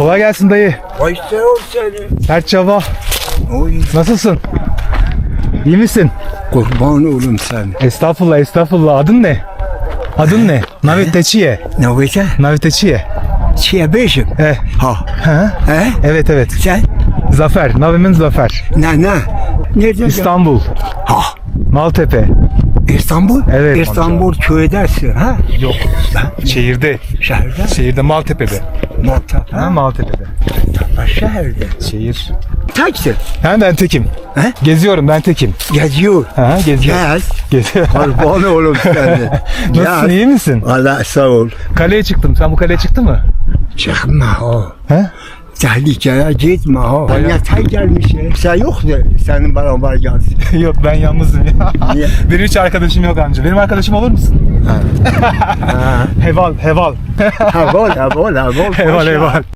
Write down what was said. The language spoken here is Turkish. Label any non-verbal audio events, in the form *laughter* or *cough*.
Kolay gelsin dayı. Ol seni. Serçava. Oy. Nasılsın? İyi misin? Kurban oğlum sen. Estağfurullah estağfurullah. Adın ne? Adın ne? Naviteçiye. Ne vece? Naviteçiye. Çiğe beşim. Eh. Ha. Ha? He? Evet evet. Sen? Zafer. Navimin Zafer. Ne ne? Nerede? İstanbul. Ha. Maltepe. İstanbul? Evet, İstanbul köydesin ha? Yok. Şehirde. Şehirde? Şehirde Maltepe'de. Maltepe. Ha, Maltepe'de. Ha, şehirde. Şehir. Teksin. Ha, ben tekim. He? Geziyorum ben tekim. Geziyor. Ha, geziyorum. Gez. Geziyorum. Kurban oğlum seni. *laughs* Nasılsın iyi misin? Allah sağ ol. Kaleye çıktım. Sen bu kaleye çıktın mı? Çıkma ha. He? Tehlikeye gitme ha. Ben yatay gelmişim. Sen yoktu senin beraber gelsin. *laughs* yok ben yalnızım ya. Niye? Benim hiç arkadaşım yok amca. Benim arkadaşım olur musun? Ha. Heval, heval. Ha bol